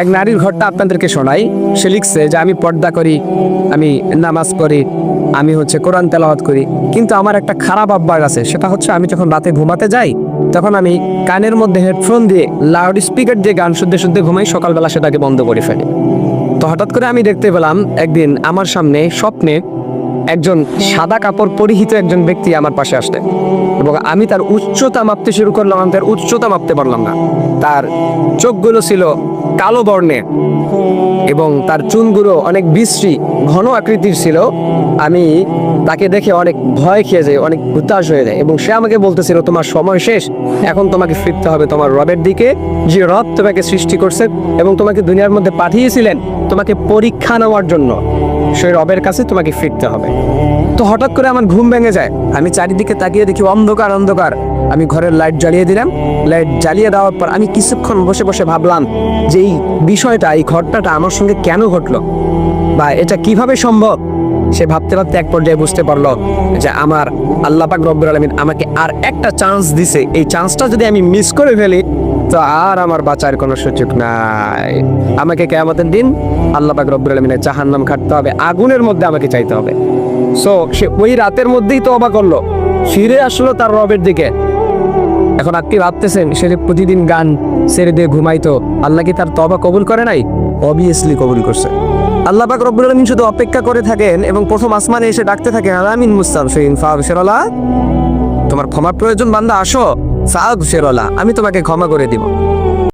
এক নারীর ঘরটা আপনাদেরকে শোনাই। সে লিখছে যে, আমি পর্দা করি, আমি নামাজ পড়ি, আমি হচ্ছে কোরআন তেলাওয়াত করি। কিন্তু আমার একটা খারাপ অভ্যাস আছে, সেটা হচ্ছে আমি যখন রাতে ঘুমাতে যাই, তখন আমি কানের মধ্যে হেডফোন দিয়ে লাউড স্পিকার দিয়ে গান শুনতে শুনতে ঘুমাই, সকালবেলা সেটাকে বন্ধ করে ফেলি। তো হঠাৎ করে আমি দেখতে পেলাম, একদিন আমার সামনে স্বপ্নে একজন সাদা কাপড় পরিহিত একজন ব্যক্তি আমার পাশে আসলেন এবং আমি তার উচ্চতা মাপতে শুরু করলাম, আমি তার উচ্চতা মাপতে পারলাম না। তার চোখগুলো ছিল কালো বর্ণের এবং তার চুনগুলো অনেক বিশ্রী, ঘন আকৃতির ছিল। আমি তাকে দেখে অনেক ভয় খেয়ে যাই অনেক হুতাশ হয়ে যায় এবং সে আমাকে বলতেছিল, তোমার সময় শেষ, এখন তোমাকে ফিরতে হবে তোমার রবের দিকে। যে রব তোমাকে সৃষ্টি করছে এবং তোমাকে দুনিয়ার মধ্যে পাঠিয়েছিলেন, তোমাকে পরীক্ষা নেওয়ার জন্য। সেই রবের কাছে তোমাকে ফিরতে হবে। তো হঠাৎ করে আমার ঘুম ভেঙে যায়। আমি চারিদিকে তাকিয়ে দেখি অন্ধকার অন্ধকার। আমি ঘরের লাইট জ্বালিয়ে দিলাম। লাইট জ্বালিয়ে দেওয়ার পর আমি কিছুক্ষণ বসে বসে ভাবলাম যে এই বিষয়টা, এই ঘটনাটা আমার সঙ্গে কেন ঘটলো? বা এটা কীভাবে সম্ভব? সে ভাবতে ভাবতে এক পর্যায়ে বুঝতে পারল যে আমার আল্লাহ পাক রব্বুল আলমিন আমাকে আর একটা চান্স দিছে। এই চান্সটা যদি আমি মিস করে ফেলি তো আর আমার বাঁচার কোনো সুযোগ নাই। আমাকে কেয়ামতের দিন আল্লাহ পাক রব্বুল আলমিনের জাহান্নাম খাটতে হবে আগুনের মধ্যে আমাকে চাইতে হবে। সো সে ওই রাতের মধ্যেই তো অবাক করল ফিরে আসলো তার রবের দিকে। এখন আপনি ভাবতেছেন সে প্রতিদিন গান ছেড়ে দিয়ে ঘুমাইতো আল্লাহ কি তার তবা কবুল করে নাই? অবভিয়াসলি কবুল করছে। আল্লাহ পাক রব্বুল আলামিন শুধু অপেক্ষা করে থাকেন এবং প্রথম আসমানে এসে ডাকতে থাকেন আলামিন মুস্তাফিন ফাগফিরালা তোমার ক্ষমার প্রয়োজন বান্দা আসো। ফাগফিরালা আমি তোমাকে ক্ষমা করে দিব।